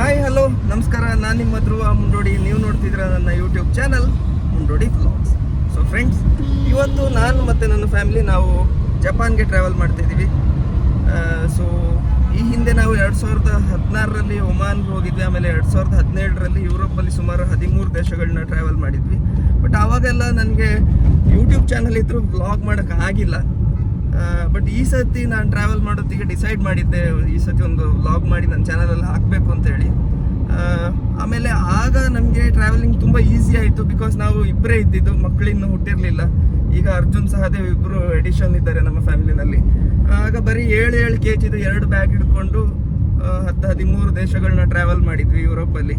Hi hello ನಮಸ್ಕಾರ. ನಾನು ನಿಮ್ಮ ಧ್ರುವ ಮುಂಡೋಡಿ. ನೀವು ನೋಡ್ತಿದ್ದೀರ ನನ್ನ YouTube channel Mundodi vlogs so friends ಇವತ್ತು ನಾನು ಮತ್ತು ನನ್ನ ಫ್ಯಾಮಿಲಿ ನಾವು ಜಪಾನ್ಗೆ ಟ್ರಾವೆಲ್ ಮಾಡ್ತಿದ್ದೀವಿ. ಸೊ ಈ ಹಿಂದೆ ನಾವು ಎರಡು ಸಾವಿರದ ಹದಿನಾರರಲ್ಲಿ ಒಮಾನ್ಗೆ ಹೋಗಿದ್ವಿ. ಆಮೇಲೆ ಎರಡು ಸಾವಿರದ ಹದಿನೇಳರಲ್ಲಿ ಯುರೋಪಲ್ಲಿ ಸುಮಾರು ಹದಿಮೂರು ದೇಶಗಳನ್ನ ಟ್ರಾವೆಲ್ ಮಾಡಿದ್ವಿ. ಬಟ್ ಆವಾಗೆಲ್ಲ ನನಗೆ ಯೂಟ್ಯೂಬ್ ಚಾನಲ್ ಇದ್ರೂ ವ್ಲಾಗ್ ಮಾಡೋಕ್ಕೆ ಆಗಿಲ್ಲ. ಬಟ್ ಈ ಸತಿ ನಾನು ಟ್ರಾವೆಲ್ ಮಾಡೋತ್ತಿಗೆ ಡಿಸೈಡ್ ಮಾಡಿದ್ದೆ, ಈ ಸತಿ ಒಂದು ವ್ಲಾಗ್ ಮಾಡಿ ನನ್ನ ಚಾನಲಲ್ಲಿ ಹಾಕಬೇಕು ಅಂತೇಳಿ ಆಮೇಲೆ ಆಗ ನಮಗೆ ಟ್ರಾವೆಲಿಂಗ್ ತುಂಬ ಈಸಿ ಆಯಿತು ಬಿಕಾಸ್ ನಾವು ಇಬ್ಬರೇ ಇದ್ದಿದ್ದು ಮಕ್ಕಳಿನ್ನು ಹುಟ್ಟಿರಲಿಲ್ಲ. ಈಗ ಅರ್ಜುನ್ ಸಹದೇವ್ ಇಬ್ಬರು ಎಡಿಷನ್ ಇದ್ದಾರೆ ನಮ್ಮ ಫ್ಯಾಮಿಲಿನಲ್ಲಿ ಆಗ ಬರೀ ಏಳು ಏಳು ಕೆ ಜಿದು ಎರಡು ಬ್ಯಾಗ್ ಹಿಡ್ಕೊಂಡು ಹತ್ತು ಹದಿಮೂರು ದೇಶಗಳನ್ನ ಟ್ರಾವೆಲ್ ಮಾಡಿದ್ವಿ ಯುರೋಪಲ್ಲಿ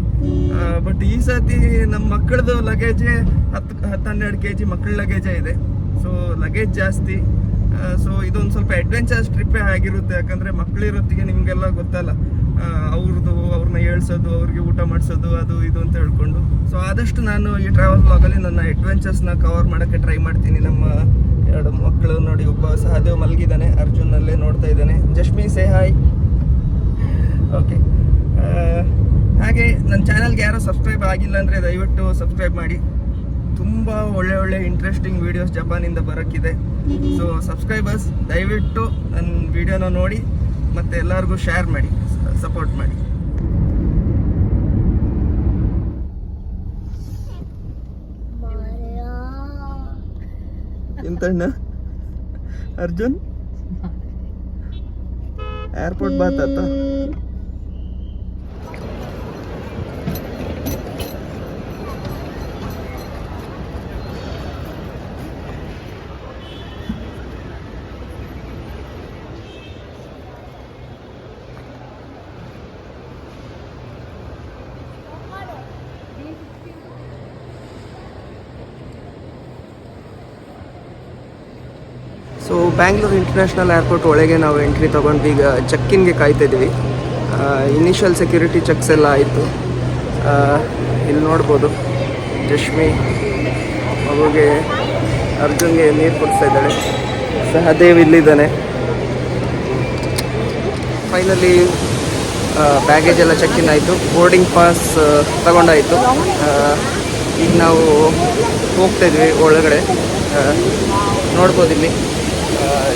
ಬಟ್ ಈ ಸತಿ ನಮ್ಮ ಮಕ್ಕಳದು ಲಗೇಜೇ ಹತ್ತು ಹತ್ತು ಹನ್ನೆರಡು ಕೆ ಜಿ ಮಕ್ಕಳ ಲಗೇಜೇ ಇದೆ. ಸೊ ಲಗೇಜ್ ಜಾಸ್ತಿ. ಸೊ ಇದೊಂದು ಸ್ವಲ್ಪ ಅಡ್ವೆಂಚರ್ಸ್ ಟ್ರಿಪ್ಪೇ ಆಗಿರುತ್ತೆ. ಯಾಕಂದರೆ ಮಕ್ಕಳಿರೋತ್ತಿಗೆ ನಿಮಗೆಲ್ಲ ಗೊತ್ತಲ್ಲ. ಅವ್ರದ್ದು ಅವ್ರನ್ನ ಹೇಳ್ಸೋದು, ಅವ್ರಿಗೆ ಊಟ ಮಾಡಿಸೋದು, ಅದು ಇದು ಅಂತ ಹೇಳ್ಕೊಂಡು. ಸೊ ಆದಷ್ಟು ನಾನು ಈ ಟ್ರಾವೆಲ್ ಬ್ಲಾಗಲ್ಲಿ ನನ್ನ ಅಡ್ವೆಂಚರ್ಸ್ನ ಕವರ್ ಮಾಡೋಕ್ಕೆ ಟ್ರೈ ಮಾಡ್ತೀನಿ. ನಮ್ಮ ಎರಡು ಮಕ್ಕಳು ನೋಡಿ, ಒಬ್ಬ ಸಹದೇವ್ ಮಲಗಿದ್ದಾನೆ. ಅರ್ಜುನಲ್ಲೇ ನೋಡ್ತಾ ಇದ್ದಾನೆ. ಜಶ್ಮಿ ಸೇ ಹಾಯ್ ಓಕೆ ಹಾಗೆ ನನ್ನ ಚಾನಲ್ಗೆ ಯಾರೋ ಸಬ್ಸ್ಕ್ರೈಬ್ ಆಗಿಲ್ಲ ಅಂದರೆ ದಯವಿಟ್ಟು ಸಬ್ಸ್ಕ್ರೈಬ್ ಮಾಡಿ. ತುಂಬ ಒಳ್ಳೆ ಒಳ್ಳೆ ಇಂಟ್ರೆಸ್ಟಿಂಗ್ ವಿಡಿಯೋಸ್ ಜಪಾನಿಂದ ಬರೋಕ್ಕಿದೆ. ಸೊ ಸಬ್ಸ್ಕ್ರೈಬರ್ಸ್ ದಯವಿಟ್ಟು ನನ್ನ ವಿಡಿಯೋನ ನೋಡಿ ಮತ್ತೆ ಎಲ್ಲರಿಗೂ ಶೇರ್ ಮಾಡಿ ಸಪೋರ್ಟ್ ಮಾಡಿ. ಎಂತಣ್ಣ? ಅರ್ಜುನ್? ಏರ್ಪೋರ್ಟ್ ಬಾತಾತ ಸೊ ಬ್ಯಾಂಗ್ಳೂರು ಇಂಟರ್ನ್ಯಾಷನಲ್ ಏರ್ಪೋರ್ಟ್ ಒಳಗೆ ನಾವು ಎಂಟ್ರಿ ತೊಗೊಂಡು ಈಗ ಚೆಕ್ಕಿನ್ಗೆ ಕಾಯ್ತಾ ಇದ್ದೀವಿ. ಇನಿಷಿಯಲ್ ಸೆಕ್ಯೂರಿಟಿ ಚೆಕ್ಸ್ ಎಲ್ಲ ಆಯಿತು. ಇಲ್ಲಿ ನೋಡ್ಬೋದು. ಜಶ್ಮಿ ಮಗುಗೆ ಅರ್ಜುನ್ಗೆ ನೀರು ಕೊಡ್ತಾ ಇದ್ದಾಳೆ. ಸಹದೇವ್ ಇಲ್ಲಿದ್ದಾನೆ. ಫೈನಲಿ ಬ್ಯಾಗೇಜ್ ಎಲ್ಲ ಚೆಕ್ಕಿನ್ ಆಯಿತು. ಬೋರ್ಡಿಂಗ್ ಪಾಸ್ ತಗೊಂಡಾಯಿತು. ಈಗ ನಾವು ಹೋಗ್ತಾ ಇದ್ವಿ ಒಳಗಡೆ. ನೋಡ್ಬೋದು ಇಲ್ಲಿ.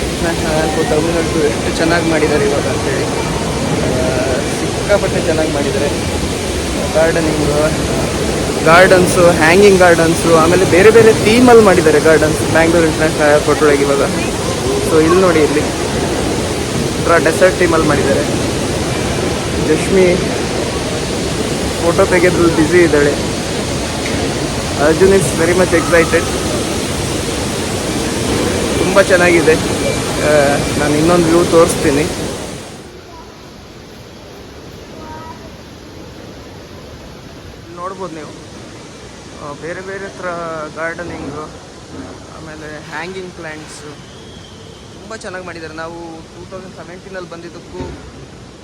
ಇಂಟರ್ನ್ಯಾಷನಲ್ ಟರ್ಮಿನಲ್ ಟು ಎಷ್ಟು ಚೆನ್ನಾಗಿ ಮಾಡಿದ್ದಾರೆ ಇವಾಗ ಅಂತೇಳಿ ಸಿಕ್ಕಾಪಟ್ಟೆ ಚೆನ್ನಾಗಿ ಮಾಡಿದ್ದಾರೆ ಗಾರ್ಡನಿಂಗು ಗಾರ್ಡನ್ಸು ಹ್ಯಾಂಗಿಂಗ್ ಗಾರ್ಡನ್ಸು ಆಮೇಲೆ ಬೇರೆ ಬೇರೆ ಥೀಮಲ್ಲಿ ಮಾಡಿದ್ದಾರೆ ಗಾರ್ಡನ್ಸ್ ಬ್ಯಾಂಗ್ಳೂರು ಇಂಟರ್ನ್ಯಾಷನಲ್ ಏರ್ಪೋರ್ಟ್ ಒಳಗೆ ಇವಾಗ. ಸೊ ಇಲ್ಲಿ ನೋಡಿ ಇಲ್ಲಿ. ಒಂಥರ ಡೆಸರ್ಟ್ ಟೀಮಲ್ಲಿ ಮಾಡಿದ್ದಾರೆ ರಶ್ಮಿ ಫೋಟೋ ತೆಗೆದು ಬ್ಯುಸಿ ಇದ್ದಾಳೆ. Arjun is very much excited ತುಂಬ ಚೆನ್ನಾಗಿದೆ. ನಾನು ಇನ್ನೊಂದು ವ್ಯೂ ತೋರಿಸ್ತೀನಿ. ನೋಡ್ಬೋದು ನೀವು. ಬೇರೆ ಬೇರೆ ಥರ ಗಾರ್ಡನಿಂಗು ಆಮೇಲೆ ಹ್ಯಾಂಗಿಂಗ್ ಪ್ಲ್ಯಾಂಟ್ಸು ತುಂಬ ಚೆನ್ನಾಗಿ ಮಾಡಿದ್ದಾರೆ. ನಾವು ಟೂ ತೌಸಂಡ್ ಸೆವೆಂಟೀನಲ್ಲಿ ಬಂದಿದ್ದಕ್ಕೂ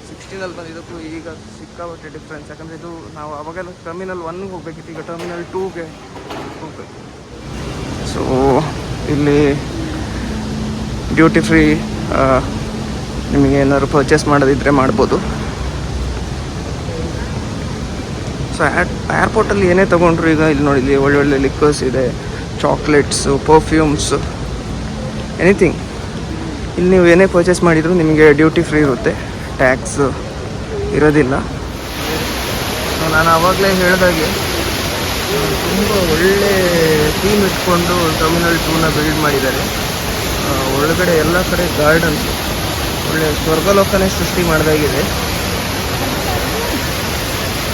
ಸಿಕ್ಸ್ಟೀನಲ್ಲಿ ಬಂದಿದ್ದಕ್ಕೂ ಈಗ ಸಿಕ್ಕಾಪಟ್ಟೆ ಡಿಫ್ರೆನ್ಸ್ ಯಾಕಂದರೆ ಇದು ನಾವು ಅವಾಗೆಲ್ಲ ಟರ್ಮಿನಲ್ ಒನ್ಗೆ ಹೋಗ್ಬೇಕಿತ್ತು, ಈಗ ಟರ್ಮಿನಲ್ ಟೂಗೆ ಹೋಗ್ಬೇಕು. ಸೊ ಇಲ್ಲಿ ಡ್ಯೂಟಿ ಫ್ರೀ ನಿಮಗೆ ಏನಾದ್ರು ಪರ್ಚೇಸ್ ಮಾಡೋದಿದ್ರೆ ಮಾಡ್ಬೋದು. ಸೊ ಏರ್ಪೋರ್ಟಲ್ಲಿ ಏನೇ ತೊಗೊಂಡ್ರು ಈಗ ಇಲ್ಲಿ ನೋಡಿ, ಇಲ್ಲಿ ಒಳ್ಳೊಳ್ಳೆ ಲಿಕ್ವರ್ಸ್ ಇದೆ ಚಾಕ್ಲೇಟ್ಸು ಪರ್ಫ್ಯೂಮ್ಸು ಎನಿಥಿಂಗ್ ಇಲ್ಲಿ ನೀವು ಏನೇ ಪರ್ಚೇಸ್ ಮಾಡಿದರೂ ನಿಮಗೆ ಡ್ಯೂಟಿ ಫ್ರೀ ಇರುತ್ತೆ ಟ್ಯಾಕ್ಸ್ ಇರೋದಿಲ್ಲ. ಸೊ ನಾನು ಆವಾಗಲೇ ಹೇಳಿದಾಗೆ ತುಂಬ ಒಳ್ಳೆ ಟೀಮ್ ಇಟ್ಕೊಂಡು ಟರ್ಮಿನಲ್ ಟೂನ ಬಿಲ್ಡ್ ಮಾಡಿದ್ದಾರೆ. ಒಳಗಡೆ ಎಲ್ಲ ಕಡೆ ಗಾರ್ಡನ್ಸ್ ಒಳ್ಳೆ ಸ್ವರ್ಗಲೋಕನೇ ಸೃಷ್ಟಿ ಮಾಡಿದಾಗಿದೆ.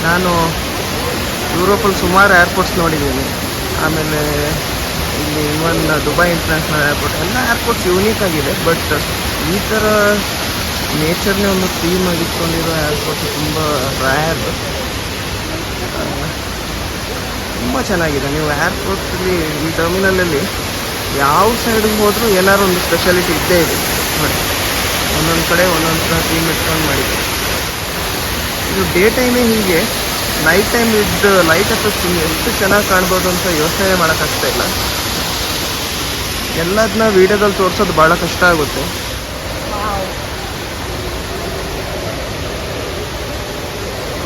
ನಾನು ಯುರೋಪಲ್ಲಿ ಸುಮಾರು ಏರ್ಪೋರ್ಟ್ಸ್ ನೋಡಿದ್ದೀನಿ. ಆಮೇಲೆ ಇಲ್ಲಿ ಇವನ್ ದುಬೈ ಇಂಟರ್ನ್ಯಾಷನಲ್ ಏರ್ಪೋರ್ಟ್ ಎಲ್ಲ ಏರ್ಪೋರ್ಟ್ಸ್ ಯೂನಿಕ್ ಆಗಿದೆ ಬಟ್ ಈ ಥರ ನೇಚರ್ನೇ ಒಂದು ಥೀಮ್ ಆಗಿಟ್ಕೊಂಡಿರೋ ಏರ್ಪೋರ್ಟ್ ತುಂಬ ರ್ಯಾರ್ ತುಂಬ ಚೆನ್ನಾಗಿದೆ. ನೀವು ಏರ್ಪೋರ್ಟಲ್ಲಿ ಈ ಟರ್ಮಿನಲಲ್ಲಿ ಯಾವ ಸೈಡಿಗೆ ಹೋದರೂ ಏನಾದ್ರು ಒಂದು ಸ್ಪೆಷಾಲಿಟಿ ಇದ್ದೇ ಇದೆ. ನೋಡಿ, ಒಂದೊಂದು ಕಡೆ ಒಂದೊಂದು ಥರ ಥೀಮ್ ಇಟ್ಕೊಂಡು ಮಾಡಿದ್ದಾರೆ ಇದು ಡೇ ಟೈಮೇ ಹೀಗೆ ನೈಟ್ ಟೈಮ್ ಇದ್ದು ಲೈಟ್ ಎಫೆಕ್ಟ್ ಎಷ್ಟು ಚೆನ್ನಾಗಿ ಕಾಣ್ಬೋದು ಅಂತ ಯೋಚನೆ ಮಾಡೋಕ್ಕಾಗ್ತಾ ಇಲ್ಲ. ಎಲ್ಲದನ್ನ ವೀಡಿಯೋದಲ್ಲಿ ತೋರಿಸೋದು ಭಾಳ ಕಷ್ಟ ಆಗುತ್ತೆ.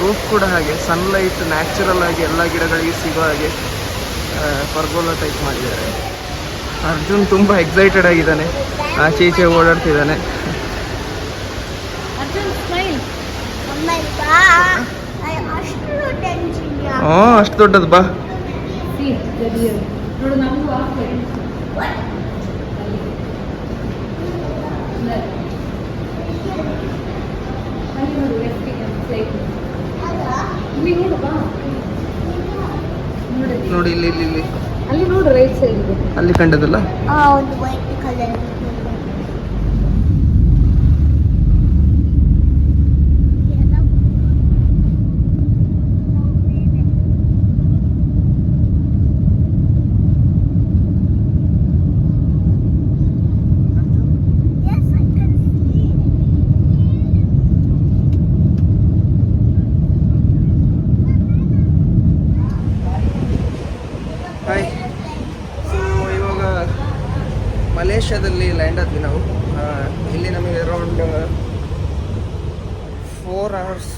ರೂಫ್ ಕೂಡ ಹಾಗೆ ಸನ್ಲೈಟ್ ನ್ಯಾಚುರಲ್ ಆಗಿ ಎಲ್ಲ ಗಿಡಗಳಿಗೆ ಸಿಗೋ ಹಾಗೆ ಪರ್ಗೋಲ ಟೈಪ್ ಮಾಡಿದ್ದಾರೆ. ಅರ್ಜುನ್ ತುಂಬ ಎಕ್ಸೈಟೆಡ್ ಆಗಿದ್ದಾನೆ. ಆಚೆ ಈಚೆ ಓಡಾಡ್ತಿದ್ದಾನೆ. ಅರ್ಜುನ್ ಸ್ಮೈಲ್ ಹ್ಞೂ ಅಷ್ಟು ದೊಡ್ಡದು ಬಾ. ನೋಡಿ ಇಲ್ಲಿ ಇಲ್ಲಿ ಇಲ್ಲಿ. ಅಲ್ಲಿ ನೋಡಿ ರೈಟ್ ಸೈಡ್ ಇದೆ. ಅಲ್ಲಿ ಕಂಡದಲ್ಲ? ಒಂದು white colour Yes, I can see. Hi so ಇವಾಗ ಮಲೇಷ್ಯಾದಲ್ಲಿ ಲ್ಯಾಂಡ್ ಆದ್ವಿ ನಾವು. ಇಲ್ಲಿ ನಮಗೆ ಅರೌಂಡ್ ಫೋರ್ ಅವರ್ಸ್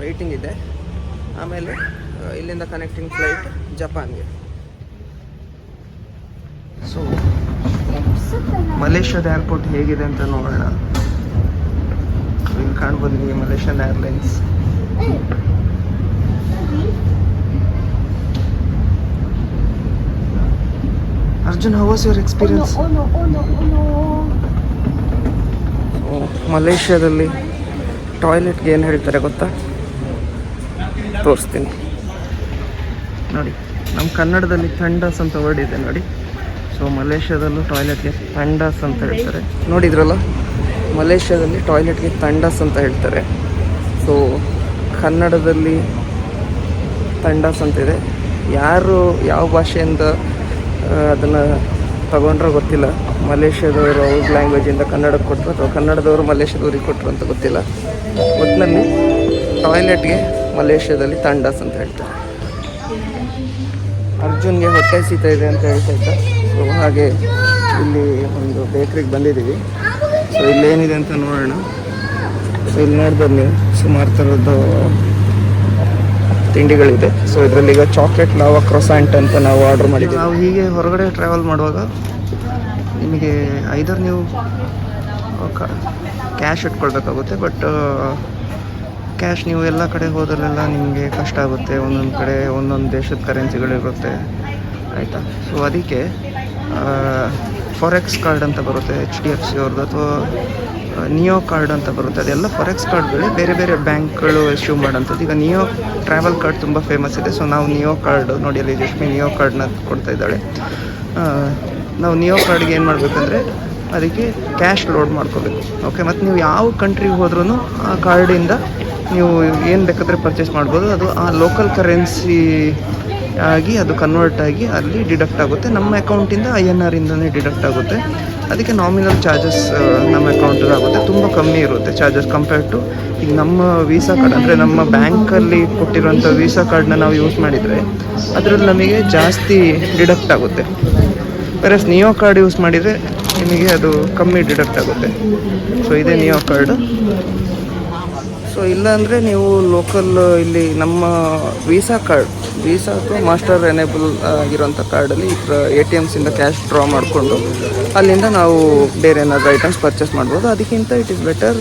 ವೈಟಿಂಗ್ ಇದೆ. ಆಮೇಲೆ ಇಲ್ಲಿಂದ ಕನೆಕ್ಟಿಂಗ್ ಫ್ಲೈಟ್ ಜಪಾನ್ಗೆ ಸೊ ಮಲೇಷ್ಯಾದ ಏರ್ಪೋರ್ಟ್ ಹೇಗಿದೆ ಅಂತ ನೋಡೋಣ. ಇಲ್ಲಿ ಕಾಣ್ಬೋದು ನಿಮಗೆ Malaysian airlines Arjun was your your Oh no, experience oh no, oh no, oh no. ಮಲೇಷ್ಯಾದಲ್ಲಿ ಟಾಯ್ಲೆಟ್ಗೆ ಏನು ಹೇಳ್ತಾರೆ ಗೊತ್ತಾ? ತೋರಿಸ್ತೀನಿ. ನೋಡಿ ನಮ್ಮ ಕನ್ನಡದಲ್ಲಿ ಥಂಡಸ್ ಅಂತ ವರ್ಡ್ ಇದೆ ನೋಡಿ. ಸೊ ಮಲೇಷ್ಯಾದಲ್ಲೂ ಟಾಯ್ಲೆಟ್ಗೆ ಥಂಡಸ್ ಅಂತ ಹೇಳ್ತಾರೆ. ನೋಡಿದ್ರಲ್ಲ? ಮಲೇಷ್ಯಾದಲ್ಲಿ ಟಾಯ್ಲೆಟ್ಗೆ ಥಂಡಸ್ ಅಂತ ಹೇಳ್ತಾರೆ. ಸೊ ಕನ್ನಡದಲ್ಲಿ ಥಂಡಸ್ ಅಂತ ಇದೆ. ಯಾರು ಯಾವ ಭಾಷೆಯಿಂದ ಅದನ್ನು ತಗೊಂಡ್ರೆ ಗೊತ್ತಿಲ್ಲ. ಮಲೇಷ್ಯಾದವರು ಅವ್ರ ಲ್ಯಾಂಗ್ವೇಜಿಂದ ಕನ್ನಡಕ್ಕೆ ಕೊಟ್ಟರು ಅಥವಾ ಕನ್ನಡದವರು ಮಲೇಷ್ಯಾದವ್ರಿಗೆ ಕೊಟ್ಟರು ಅಂತ ಗೊತ್ತಿಲ್ಲ. ಒಟ್ಟಿನಲ್ಲಿ ಟಾಯ್ಲೆಟ್ಗೆ ಮಲೇಷ್ಯಾದಲ್ಲಿ ತಂಡಸ್ ಅಂತ ಹೇಳ್ತಾರೆ. ಅರ್ಜುನ್ಗೆ ಹೊಟ್ಟೆ ಸೀತ ಇದೆ ಅಂತ ಹೇಳ್ತಾ ಇದ್ದ. ಸೊ ಹಾಗೆ ಇಲ್ಲಿ ಒಂದು ಬೇಕ್ರಿಗೆ ಬಂದಿದ್ದೀವಿ. ಸೊ ಇಲ್ಲೇನಿದೆ ಅಂತ ನೋಡೋಣ. ಸೊ ಇಲ್ಲಿ ನೋಡ್ಬೋದು ಸುಮಾರು ಥರದ್ದು ತಿಂಡಿಗಳಿದೆ. ಸೊ ಇದರಲ್ಲಿ ಈಗ ಚಾಕ್ಲೇಟ್ ಲಾವ ಕ್ರೊಸಾಂಟ್ ಅಂತ ನಾವು ಆರ್ಡರ್ ಮಾಡಿದ್ದೀವಿ. ನಾವು ಹೀಗೆ ಹೊರಗಡೆ ಟ್ರಾವೆಲ್ ಮಾಡುವಾಗ ನಿಮಗೆ ಐದರ್ ನೀವು ಕ್ಯಾಶ್ ಇಟ್ಕೊಳ್ಬೇಕಾಗುತ್ತೆ ಬಟ್ ಕ್ಯಾಶ್ ನೀವು ಎಲ್ಲ ಕಡೆ ಹೋದಲ್ಲೆಲ್ಲ ನಿಮಗೆ ಕಷ್ಟ ಆಗುತ್ತೆ. ಒಂದೊಂದು ಕಡೆ, ಒಂದೊಂದು ದೇಶದ ಕರೆನ್ಸಿಗಳಿರುತ್ತೆ ಆಯಿತಾ? ಸೊ ಅದಕ್ಕೆ ಫಾರೆಕ್ಸ್ ಕಾರ್ಡ್ ಅಂತ ಬರುತ್ತೆ ಎಚ್ ಡಿ ಎಫ್ ಸಿ ಅವ್ರದ್ದು, ಅಥವಾ ನಿಯೋ ಕಾರ್ಡ್ ಅಂತ ಬರುತ್ತೆ. ಅದೆಲ್ಲ ಫಾರೆಕ್ಸ್ ಕಾರ್ಡ್ಗಳು ಬೇರೆ ಬೇರೆ ಬ್ಯಾಂಕ್ಗಳು ಇಶ್ಯೂ ಮಾಡೋಂಥದ್ದು. ಈಗ ನಿಯೋ ಟ್ರಾವೆಲ್ ಕಾರ್ಡ್ ತುಂಬ ಫೇಮಸ್ ಇದೆ. ಸೊ ನಾವು ನಿಯೋ ಕಾರ್ಡ್ ನೋಡಿ, ಅಲ್ಲಿ ಲಕ್ಷ್ಮಿ ನಿಯೋ ಕಾರ್ಡ್ನ ಕೊಡ್ತಾ ಇದ್ದಾಳೆ. ನಾವು ನಿಯೋ ಕಾರ್ಡ್ಗೆ ಏನು ಮಾಡಬೇಕಂದ್ರೆ, ಅದಕ್ಕೆ ಕ್ಯಾಶ್ ಲೋಡ್ ಮಾಡ್ಕೋಬೇಕು. ಓಕೆ ಮತ್ತು ನೀವು ಯಾವ ಕಂಟ್ರಿಗೆ ಹೋದ್ರೂ ಆ ಕಾರ್ಡಿಂದ ನೀವು ಏನು ಬೇಕಾದರೆ ಪರ್ಚೇಸ್ ಮಾಡ್ಬೋದು. ಅದು ಆ ಲೋಕಲ್ ಕರೆನ್ಸಿ ಆಗಿ ಅದು ಕನ್ವರ್ಟ್ ಆಗಿ ಅಲ್ಲಿ ಡಿಡಕ್ಟ್ ಆಗುತ್ತೆ. ನಮ್ಮ ಅಕೌಂಟಿಂದ ಐ ಎನ್ ಆರ್ ಇಂದನೇ ಡಿಡಕ್ಟ್ ಆಗುತ್ತೆ. ಅದಕ್ಕೆ ನಾಮಿನಲ್ ಚಾರ್ಜಸ್ ನಮ್ಮ ಅಕೌಂಟಲ್ಲಿ ಆಗುತ್ತೆ. ತುಂಬ ಕಮ್ಮಿ ಇರುತ್ತೆ ಚಾರ್ಜಸ್ ಕಂಪೇರ್ಡ್ ಟು ಈಗ ನಮ್ಮ ವೀಸಾ ಕಾರ್ಡ್ ಅಂದರೆ ನಮ್ಮ ಬ್ಯಾಂಕಲ್ಲಿ ಕೊಟ್ಟಿರುವಂಥ ವೀಸಾ ಕಾರ್ಡ್ನ ನಾವು ಯೂಸ್ ಮಾಡಿದರೆ ಅದರಲ್ಲಿ ನಮಗೆ ಜಾಸ್ತಿ ಡಿಡಕ್ಟ್ ಆಗುತ್ತೆ. ವೆರಸ್ ನಿಯೋ ಕಾರ್ಡ್ ಯೂಸ್ ಮಾಡಿದರೆ ನಿಮಗೆ ಅದು ಕಮ್ಮಿ ಡಿಡಕ್ಟ್ ಆಗುತ್ತೆ. ಸೊ ಇದೇ ನಿಯೋ ಕಾರ್ಡ್ ಸೊ ಇಲ್ಲಾಂದರೆ ನೀವು ಲೋಕಲ್ ಇಲ್ಲಿ ನಮ್ಮ ವೀಸಾ ಕಾರ್ಡ್ ವೀಸಾ ಅಥವಾ ಮಾಸ್ಟರ್ ಎನೇಬಲ್ ಆಗಿರೋಂಥ ಕಾರ್ಡಲ್ಲಿ ಈ ಥರ ಎ ಟಿ ಎಮ್ಸಿಂದ ಕ್ಯಾಶ್ ಡ್ರಾ ಮಾಡಿಕೊಂಡು ಅಲ್ಲಿಂದ ನಾವು ಬೇರೆ ಏನಾದರೂ ಐಟಮ್ಸ್ ಪರ್ಚೇಸ್ ಮಾಡ್ಬೋದು. ಅದಕ್ಕಿಂತ ಇಟ್ ಇಸ್ ಬೆಟರ್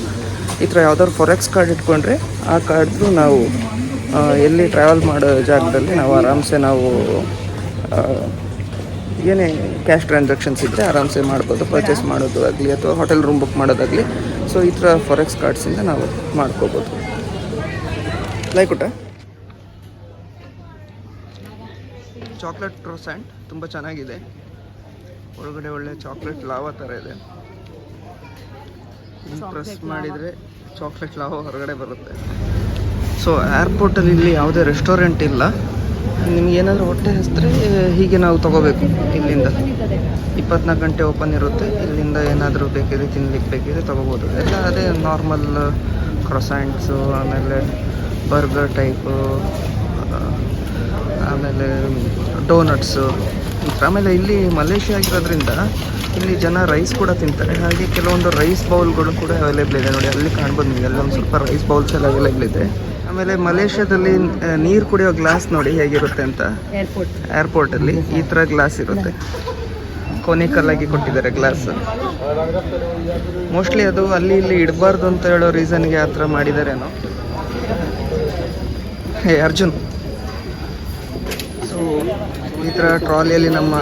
ಈ ಥರ ಯಾವ್ದಾದ್ರು ಫಾರೆಕ್ಸ್ ಕಾರ್ಡ್ ಇಟ್ಕೊಂಡ್ರೆ ಆ ಕಾರ್ಡ್ದು ನಾವು ಎಲ್ಲಿ ಟ್ರಾವೆಲ್ ಮಾಡೋ ಜಾಗದಲ್ಲಿ ನಾವು ಆರಾಮ್ಸೆ ನಾವು ಆ, ಏನೇ ಕ್ಯಾಶ್ ಟ್ರಾನ್ಸಾಕ್ಷನ್ಸ್ ಇದ್ದರೆ ಆರಾಮ್ಸೆ ಮಾಡ್ಬೋದು ಪರ್ಚೇಸ್ ಮಾಡೋದು ಆಗಲಿ ಅಥವಾ ಹೋಟೆಲ್ ರೂಮ್ ಬುಕ್ ಮಾಡೋದಾಗಲಿ. ಸೊ ಈ ಥರ ಫಾರೆಕ್ಸ್ ಕಾರ್ಡ್ಸಿಂದ ನಾವು ಮಾಡ್ಕೋಬೋದು. ಲೈಕ್ ಊಟ ಚಾಕ್ಲೇಟ್ ಕ್ರೋಸ್ಯಾಂಟ್ ತುಂಬ ಚೆನ್ನಾಗಿದೆ. ಒಳಗಡೆ ಒಳ್ಳೆ ಚಾಕ್ಲೇಟ್ ಲಾವಾ ಥರ ಇದೆ. ಪ್ರೆಸ್ ಮಾಡಿದರೆ ಚಾಕ್ಲೇಟ್ ಲಾವಾ ಹೊರಗಡೆ ಬರುತ್ತೆ. ಸೊ ಏರ್ಪೋರ್ಟಲ್ಲಿ ಇಲ್ಲಿ ಯಾವುದೇ ರೆಸ್ಟೋರೆಂಟ್ ಇಲ್ಲ. ನಿಮ್ಗೆ ಏನಾದರೂ ಹೊಟ್ಟೆ ಹಸಿದ್ರೆ ಹೀಗೆ ನಾವು ತಗೋಬೇಕು ಇಲ್ಲಿಂದ. ಇಪ್ಪತ್ನಾಲ್ಕು ಗಂಟೆ ಓಪನ್ ಇರುತ್ತೆ, ಇಲ್ಲಿಂದ ಏನಾದರೂ ಬೇಕಿದ್ರೆ ತಿನ್ಲಿಕ್ಕೆ ಬೇಕಿದ್ರೆ ತೊಗೋಬೋದು. ಎಲ್ಲ ಅದೇ ನಾರ್ಮಲ್ ಕ್ರೊಸ್ಯಾಂಟ್ಸು ಆಮೇಲೆ ಬರ್ಗರ್ ಟೈಪು ಆಮೇಲೆ ಡೋನಟ್ಸು ಆಮೇಲೆ ಇಲ್ಲಿ ಮಲೇಷ್ಯಾ ಆಗಿರೋದ್ರಿಂದ ಇಲ್ಲಿ ಜನ ರೈಸ್ ಕೂಡ ತಿಂತಾರೆ. ಹಾಗೆ ಕೆಲವೊಂದು ರೈಸ್ ಬೌಲ್ಗಳು ಕೂಡ ಅವೈಲೇಬಲ್ ಇದೆ ನೋಡಿ, ಅಲ್ಲಿ ಕಾಣ್ಬೋದು ನಿಮಗೆ. ಎಲ್ಲ ಒಂದು ಸ್ವಲ್ಪ ರೈಸ್ ಬೌಲ್ಸ್ ಎಲ್ಲ ಅವೈಲೇಬಲ್ ಇದೆ. ಆಮೇಲೆ ಮಲೇಷ್ಯಾದಲ್ಲಿ ನೀರು ಕುಡಿಯೋ ಗ್ಲಾಸ್ ನೋಡಿ ಹೇಗಿರುತ್ತೆ ಅಂತ. ಏರ್ಪೋರ್ಟ್ ಏರ್ಪೋರ್ಟಲ್ಲಿ ಈ ಥರ ಗ್ಲಾಸ್ ಇರುತ್ತೆ. ಕೊನೆ ಆಗಿ ಕೊಟ್ಟಿದ್ದಾರೆ ಗ್ಲಾಸ್. ಮೋಸ್ಟ್ಲಿ ಅದು ಅಲ್ಲಿ ಇಲ್ಲಿ ಇಡಬಾರ್ದು ಅಂತ ಹೇಳೋ ರೀಸನ್ಗೆ ಆ ಥರ ಮಾಡಿದಾರೇನೋ. ಹೇ ಅರ್ಜುನ್. ಸೊ ಈ ಥರ ಟ್ರಾಲಿಯಲ್ಲಿ ನಮ್ಮ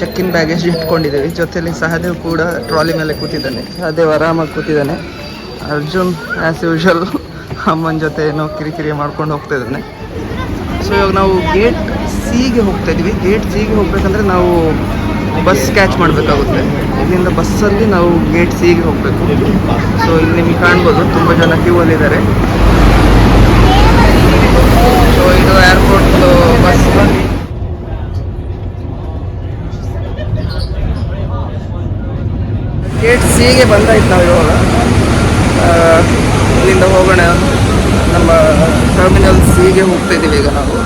ಚೆಕ್ ಇನ್ ಬ್ಯಾಗೇಜ್ ಇಟ್ಕೊಂಡಿದ್ದೀವಿ. ಜೊತೆಯಲ್ಲಿ ಸಹದೇವ್ ಕೂಡ ಟ್ರಾಲಿ ಮೇಲೆ ಕೂತಿದ್ದಾನೆ. ಸಹದೇವ್ ಆರಾಮಾಗಿ ಕೂತಿದ್ದಾನೆ. ಅರ್ಜುನ್ ಆ್ಯಸ್ ಯೂಶಲ್ ಅಮ್ಮನ ಜೊತೆ ಏನೋ ಕಿರಿಕಿರಿ ಮಾಡ್ಕೊಂಡು ಹೋಗ್ತಾ ಇದ್ದಾನೆ. ಸೊ ಇವಾಗ ನಾವು ಗೇಟ್ ಸಿಗೆ ಹೋಗ್ತಾ ಇದೀವಿ ಗೇಟ್ ಸಿಗೆ ಹೋಗ್ಬೇಕಂದ್ರೆ ನಾವು ಬಸ್ ಕ್ಯಾಚ್ ಮಾಡಬೇಕಾಗುತ್ತೆ. ಇಲ್ಲಿಂದ ಬಸ್ಸಲ್ಲಿ ನಾವು ಗೇಟ್ ಸಿಗೆ ಹೋಗಬೇಕು. ಸೊ ಇಲ್ಲಿ ನಿಮಗೆ ಕಾಣ್ಬೋದು, ತುಂಬ ಜನ ಕ್ಯೂ ಅಲ್ಲಿದ್ದಾರೆ ಸೊ ಇದು ಏರ್ಪೋರ್ಟ್ ಬಸ್ ಗೇಟ್ ಸಿಗೆ ಬಂದಾಯ್ತು ನಾವು ಇವಾಗ ಇಲ್ಲಿಂದ ಹೋಗೋಣ. ನಮ್ಮ ಟರ್ಮಿನಲ್ ಸಿಗೆ ಹೋಗ್ತಾ ಇದ್ದೀವಿ ಈಗ ನಾವು.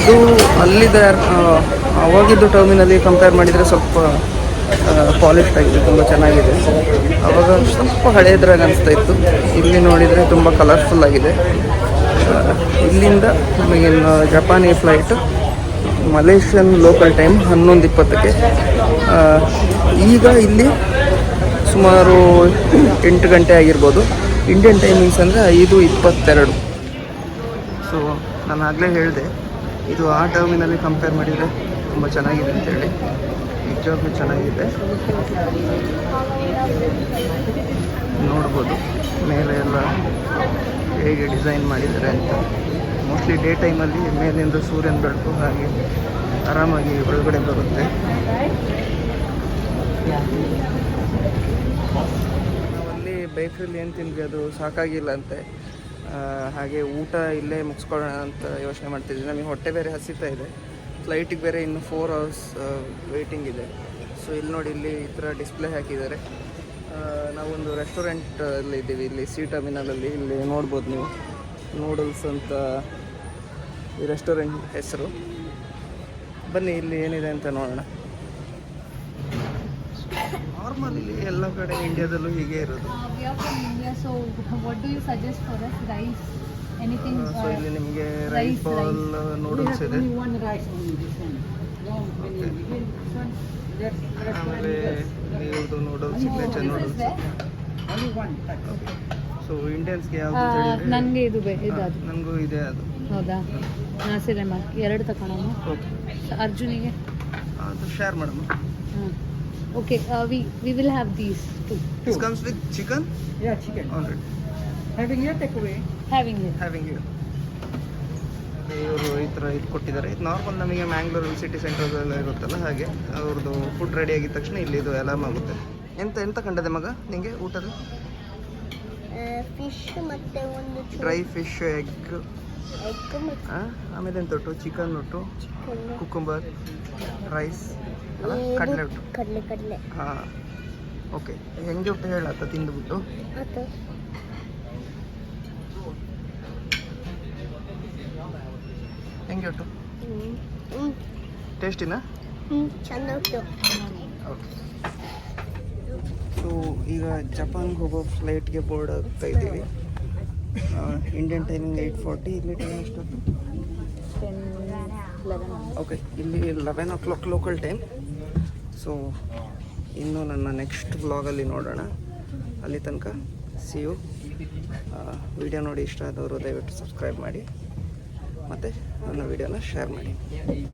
ಇದು ಅಲ್ಲಿದ್ದ ಅವಾಗಿದ್ದು ಟರ್ಮಿನಲ್ಲಿ ಕಂಪೇರ್ ಮಾಡಿದರೆ ಸ್ವಲ್ಪ ಪಾಲಿಶ್ ಆಗಿದೆ, ತುಂಬ ಚೆನ್ನಾಗಿದೆ. ಅವಾಗ ಸ್ವಲ್ಪ ಹಳೆಯದ್ರಾಗ ಅನಿಸ್ತಾ ಇತ್ತು. ಇಲ್ಲಿ ನೋಡಿದರೆ ತುಂಬ ಕಲರ್ಫುಲ್ ಆಗಿದೆ. ಇಲ್ಲಿಂದ ನಮಗೆ ಜಪಾನಿ ಫ್ಲೈಟ್ ಮಲೇಷಿಯನ್ ಲೋಕಲ್ ಟೈಮ್ ಹನ್ನೊಂದು ಇಪ್ಪತ್ತಕ್ಕೆ. ಈಗ ಇಲ್ಲಿ ಸುಮಾರು ಎಂಟು ಗಂಟೆ ಆಗಿರ್ಬೋದು. ಇಂಡಿಯನ್ ಟೈಮಿಂಗ್ಸ್ ಅಂದರೆ ಐದು ಇಪ್ಪತ್ತೆರಡು. ಸೊ ನಾನು ಆಗಲೇ ಹೇಳಿದೆ, ಇದು ಆ ಟರ್ಮಿನಲ್ಲಿ ಕಂಪೇರ್ ಮಾಡಿದರೆ ತುಂಬ ಚೆನ್ನಾಗಿದೆ ಅಂತೇಳಿ. ನಿಜವಾಗ್ಲೂ ಚೆನ್ನಾಗಿದೆ. ನೋಡ್ಬೋದು, ಮೇಲೆ ಎಲ್ಲ ಹೇಗೆ ಡಿಸೈನ್ ಮಾಡಿದ್ದಾರೆ ಅಂತ. ಮೋಸ್ಟ್ಲಿ ಡೇ ಟೈಮಲ್ಲಿ ಮೇಲಿಂದ ಸೂರ್ಯನ ಬೆಳಕು, ಹಾಗೆ ಆರಾಮಾಗಿ ಒಳಗಡೆ ಬರುತ್ತೆ. ನಾವಲ್ಲಿ ಬೇಕ್ರಿಲಿ ಏನು ತಿಂದ್ವಿ ಅದು ಸಾಕಾಗಿಲ್ಲ ಅಂತೆ ಹಾಗೆ ಊಟ ಇಲ್ಲೇ ಮುಗಿಸ್ಕೊಳ್ಳೋಣ ಅಂತ ಯೋಚನೆ ಮಾಡ್ತಿದ್ವಿ. ನಮಗೆ ಹೊಟ್ಟೆ ಬೇರೆ ಹಸಿತಾ ಇದೆ. ಫ್ಲೈಟಿಗೆ ಬೇರೆ ಇನ್ನು ಫೋರ್ ಅವರ್ಸ್ ವೆಯ್ಟಿಂಗ್ ಇದೆ. ಸೊ ಇಲ್ಲಿ ನೋಡಿ, ಇಲ್ಲಿ ಈ ಥರ ಡಿಸ್ಪ್ಲೇ ಹಾಕಿದ್ದಾರೆ. ನಾವೊಂದು ರೆಸ್ಟೋರೆಂಟಲ್ಲಿ ಇದ್ದೀವಿ. ಇಲ್ಲಿ ಸಿ ಟರ್ಮಿನಲಲ್ಲಿ ಇಲ್ಲಿ ನೋಡ್ಬೋದು ನೀವು. ನೂಡಲ್ಸ್ ಅಂತ ಈ ರೆಸ್ಟೋರೆಂಟ್ ಹೆಸರು. ಬನ್ನಿ, ಇಲ್ಲಿ ಏನಿದೆ ಅಂತ ನೋಡೋಣ. ನಾರ್ಮಲಿ ಎಲ್ಲ ಕಡೆ ಇಂಡಿಯಾದಲ್ಲೂ ಹೀಗೆ ಇರೋದು. ಆ ಇಂಡಿಯಾ ಸಜೆಸ್ಟ್ ರೈಸ್ ಎನಿಥಿಂಗ್ ಇಲ್ಲಿ ನಿಮಗೆ ರೈಸ್ ಆರ್ ನೋಡ್ಲ್ಸ್ ಇದೆ. ಒನ್ ರೈಸ್ ಒಂದು ಸಿಗ್ನೇಚರ್ ಯಾವುದು ನನಗೆ ಇದು? ಬೇಡ ನನಗೂ ಇದೆ ಅದು. ಹೌದಾ? 나ಸિલેಮ್ಮ ಎರಡು ತಕನೋ ಅರ್ಜುನಿಗೆ. ಅದು ಶೇರ್ ಮಾಡೋಣ. ಹ್ಞೂ ಹಾಂ okay we we will these these This Two. Comes with chicken Yeah, chicken. Already Having here, takeaway. Having having Having having you ಇವರು ಈ ಥರ ಇದು ಕೊಟ್ಟಿದ್ದಾರೆ. ಇದು ನಾರ್ಮಲ್ ನಮಗೆ ಮ್ಯಾಂಗ್ಳೂರು ಸಿಟಿ ಸೆಂಟ್ರಲ್ಲೆಲ್ಲ ಇರುತ್ತಲ್ಲ ಹಾಗೆ. ಅವ್ರದ್ದು ಫುಡ್ ರೆಡಿ ಆಗಿದ ತಕ್ಷಣ ಇಲ್ಲಿ ಇದು ಅಲಾರ್ಮ್ ಆಗುತ್ತೆ. ಎಂತ ಎಂತ ಕಂಡದೆ ಮಗ ನಿಮಗೆ ಊಟದ ಫಿಶ್ ಮತ್ತೆ ಒಂದು ಡ್ರೈ ಫಿಶ್ ಎಗ್ ಎಗ್ ಆಮೇಲೆ ಎಂತ ಉಂಟು ಚಿಕನ್ ಉಂಟು ಕುಕುಂಬರ್ ರೈಸ್ ಕಡಲೆ ಹಿಟ್ಟು ಕಡಲೆ ಕಡಲೆ. ಹಾಂ. ಓಕೆ ಹೆಂಗೆ ಉಂಟು ಹೇಳತ್ತ ತಿಂದುಬಿಟ್ಟು. ಹೆಂಗೆ ಉಂಟು? ಟೇಸ್ಟಿನಾ ಚಂದ ಉಂಟು. ಓಕೆ ಸೊ ಈಗ ಜಪಾನ್ಗೆ ಹೋಗೋ ಫ್ಲೈಟ್ಗೆ ಬೋರ್ಡ್ ಆಗ್ತಾ ಇದ್ದೀವಿ. ಇಂಡಿಯನ್ ಟೈಮಿಂಗ್ ಏಯ್ಟ್ ಫಾರ್ಟಿ ಇಲ್ಲಿ ಟೈಮ್ ಎಷ್ಟೊತ್ತು? ಲೆವೆನ್ ಓಕೆ ಇಲ್ಲಿ eleven o'clock local time so ಇನ್ನು ನನ್ನ ನೆಕ್ಸ್ಟ್ ಬ್ಲಾಗಲ್ಲಿ ನೋಡೋಣ. ಅಲ್ಲಿ ತನಕ ಸಿ ಯು ವಿಡಿಯೋ ನೋಡಿ ಇಷ್ಟ ಆದವರು ದಯವಿಟ್ಟು ಸಬ್ಸ್ಕ್ರೈಬ್ ಮಾಡಿ. ಮತ್ತು ನನ್ನ ವಿಡಿಯೋನ ಶೇರ್ ಮಾಡಿ.